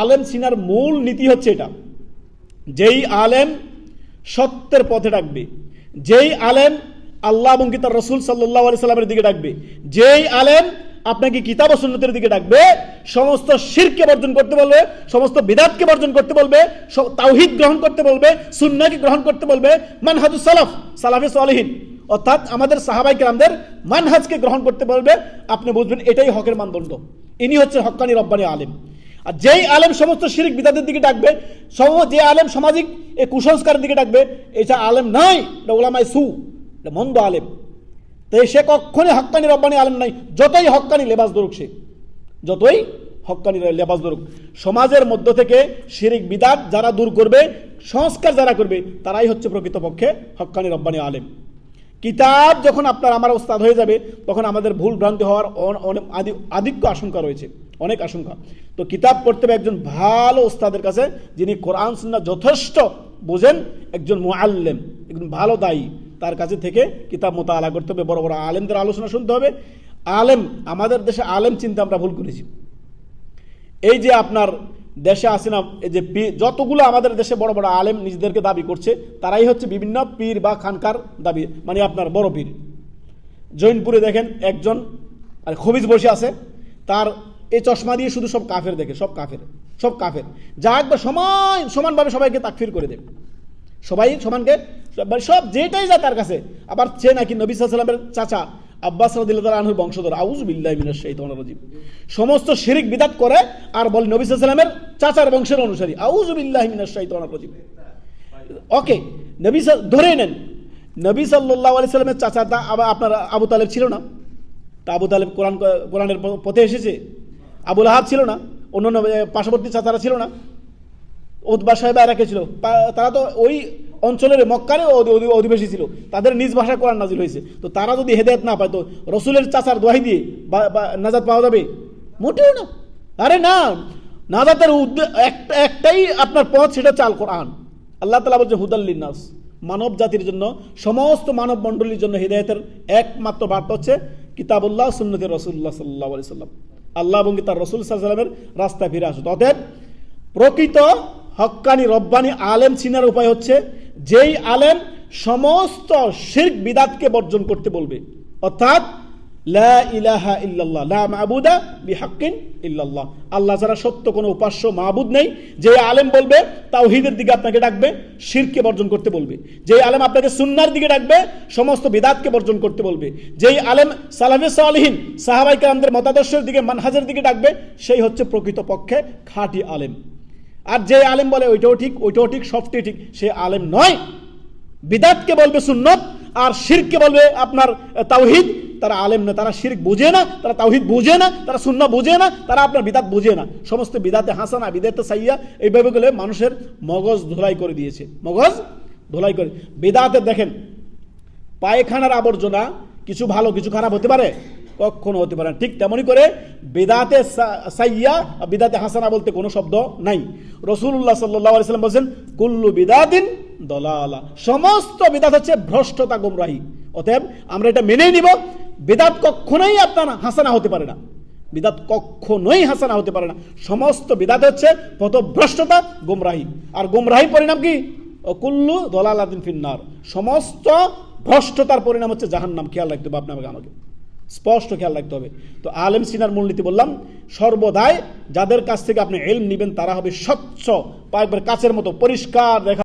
আলেম সিনার মূল নীতি হচ্ছে এটা। যেই আলেম সত্যের পথে ডাকবে, যেই আলেম আল্লাহ এবং কি রসুল সাল্লাহ আলি সাল্লামের দিকে ডাকবে, যেই আলেম আপনাকে কিতাব সুন্নতের দিকে ডাকবে, সমস্ত শিরকে বর্জন করতে বলবে, সমস্ত বিদাতকে বর্জন করতে বলবে তাওহিদ গ্রহণ করতে বলবে সুন্নাকে গ্রহণ করতে বলবে, মানহাজুস সালাফ, সালাফে সালেহীন। অর্থাৎ আমাদের সাহাবাই কেরামদের মানহাজকে গ্রহণ করতে বলবে, আপনি বুঝবেন এটাই হকের মানদণ্ড। ইনি হচ্ছে হক্কানি রব্বানি আলেম। আর যেই আলেম সমস্ত শিরিক বিদাতের দিকে ডাকবে, সম- যে আলেম সামাজিক এই কুসংস্কারের দিকে ডাকবে, এটা আলেম নাই, এটা ওলামাই সু, এটা মন্দ আলেম। তো সে কখনই হক্কানি রব্বানি আলেম নাই, যতই হক্কানি লেবাস ধরুক সে, যতই হক্কানি লেবাস ধরুক, সমাজের মধ্য থেকে শিরিক বিদাত যারা দূর করবে, সংস্কার যারা করবে, তারাই হচ্ছে প্রকৃতপক্ষে হক্কানি রব্বানি আলেম। কিতাব যখন আপনার, আমার ওস্তাদ হয়ে যাবে, তখন আমাদের ভুল ভ্রান্তি হওয়ার আধিক্য আশঙ্কা রয়েছে। অনেক আশঙ্কা। তো কিতাব পড়তে হবে একজন ভালো ওস্তাদের কাছে, যিনি কোরআন সুন্না যথেষ্ট বোঝেন, একজন মুআল্লেম, একজন ভালো দায়ী। তার কাছে থেকে কিতাব মোতালা করতে হবে, বড় বড় আলেমদের আলোচনা শুনতে হবে। আলেম, আমাদের দেশে আলেম চিন্তা আমরা ভুল করেছি। এই যে আপনার দেশে আসে না, এই যে পীর যতগুলো আমাদের দেশে বড় বড় আলেম নিজেদেরকে দাবি করছে, তারাই হচ্ছে বিভিন্ন পীর বা খানকার দাবি মানে আপনার বড় পীর। জৈনপুরে দেখেন একজন, আর খবিজ বসে আছে, তার এই চশমা দিয়ে শুধু সব কাফের দেখে, সব কাফের সব কাফের। যা একবার সমান, সমানভাবে সবাইকে তাকফির করে দেবে। সবাই সমানকে মানে সব যেটাই যায় তার কাছে। আবার সে নাকি নবী সাল্লামের চাচা আব্বাস আনহুর বংশধর। আউজ বিল্লাহ মিনাশ শাইতানির রাজিম। সমস্ত শিরিক বিদাত করে আর বলে নবী সাল্লামের চাচার বংশের অনুসারী। আউজ বিল্লাহ মিনাশ শাইতানির রাজিম। ওকে, নবী ধরে নেন। নবী সাল্লাহ আলি সাল্লামের চাচাটা আবার আপনার আবু তালেব ছিল না? তা আবু তালেব কোরআন, কোরআনের পথে এসেছে। আবুল আহাব ছিল না অন্যান্য এ, পার্শ্ববর্তী চাচারা ছিল না। উদ্বা সাহেব এরাকে ছিল। তারা তো ওই অঞ্চলের মক্কারে অধি- অধি- অধিবাসী ছিল। তাদের নিজ ভাষায় কোরআন নাজিল হয়েছে। তো তারা যদি হেদায়ত না পায় তো রসুলের চাচার দোহাই দিয়ে নাজাত পাওয়া যাবে? মোটেও না। আরে না নাজাতের একটা একটাই আপনার পথ সেটা চাল কোরআন আল্লাহ তালা বলছে হুদাল্লিন নাস মানব জাতির জন্য সমস্ত মানব মণ্ডলীর জন্য হৃদায়তের একমাত্র বার্তা হচ্ছে কিতাবুল্লাহ সুন্নতি রসুল্লাহ সাল্লাহ সাল্লাম। আল্লাহ এবং তার রসুল সাল্লামের রাস্তায় ফিরে আসুন। অতএব প্রকৃত হক্কানি, রব্বানি আলেম চিনার উপায় হচ্ছে যেই আলেম সমস্ত শির্ক, বিদাতকে বর্জন করতে বলবে। অর্থাৎ লা ইল্লাল্লাহ লা ইল্লাল্লাহ। আল্লাহ সত্য কোনো উপাস্য মাবুদ নেই। আলেম বলবে, তাওহীদের দিকে আপনাকে ডাকবে, শিরকে বর্জন করতে বলবে। যেই আলেম আপনাকে সুন্নার দিকে ডাকবে, সমস্ত বর্জন করতে বলবে। যেই আলেম সাহাবাই মতাদর্শের দিকে, মানহাজের দিকে ডাকবে, সেই হচ্ছে প্রকৃত পক্ষে খাঁটি আলেম। আর যে আলেম বলে, ওইটাও ঠিক ওইটাও ঠিক সবটাই ঠিক, সে আলেম নয়। বিদাতকে বলবে সুন্নত, আর শিরকে বলবে আপনার তাওহিদ তারা আলেম না তারা শির বুঝে না, তারা তাওহিদ বুঝে না, তারা শূন্য বুঝে না, তারা আপনার বিদাত বুঝে না। সমস্ত বিদাতে হাসানা, বিদাতে সাইয়া এইভাবে গেলে মানুষের মগজ ধোলাই করে দিয়েছে। মগজ ধোলাই করে বিদাতে দেখেন, পায়খানার আবর্জনা কিছু ভালো, কিছু খারাপ হতে পারে? কখনো হতে পারে ঠিক তেমনি করে বেদাতে সাইয়া বিদাতে হাসানা বলতে কোনো শব্দ নাই। রসুল্লাহ সাল্লাহ সাল্লাম বলছেন, কুল্লু বিদাতিন দলালা। সমস্ত বিদাত হচ্ছে ভ্রষ্টতা, গুমরাহি। অতএব আমরা এটা মেনেই নিব। বেদাত কখনোই আপনার হাসানা হতে পারে না। বিদাত কখনোই হাসানা হতে পারে না। সমস্ত বিদাত হচ্ছে পথভ্রষ্টতা, গুমরাহি। আর গুমরাহি পরিণাম কি? কুল্লু দলালাদিন ফিন্নার। সমস্ত ভ্রষ্টতার পরিণাম হচ্ছে জাহান্নাম। খেয়াল রাখতে হবে আপনাকে আমাকে। স্পষ্ট খেয়াল রাখতে হবে। তো আলেম সিনার মূলনীতি বললাম, সর্বদাই যাদের কাছ থেকে আপনি এলম নেবেন তারা হবে স্বচ্ছ একবার কাছের মতো, পরিষ্কার দেখা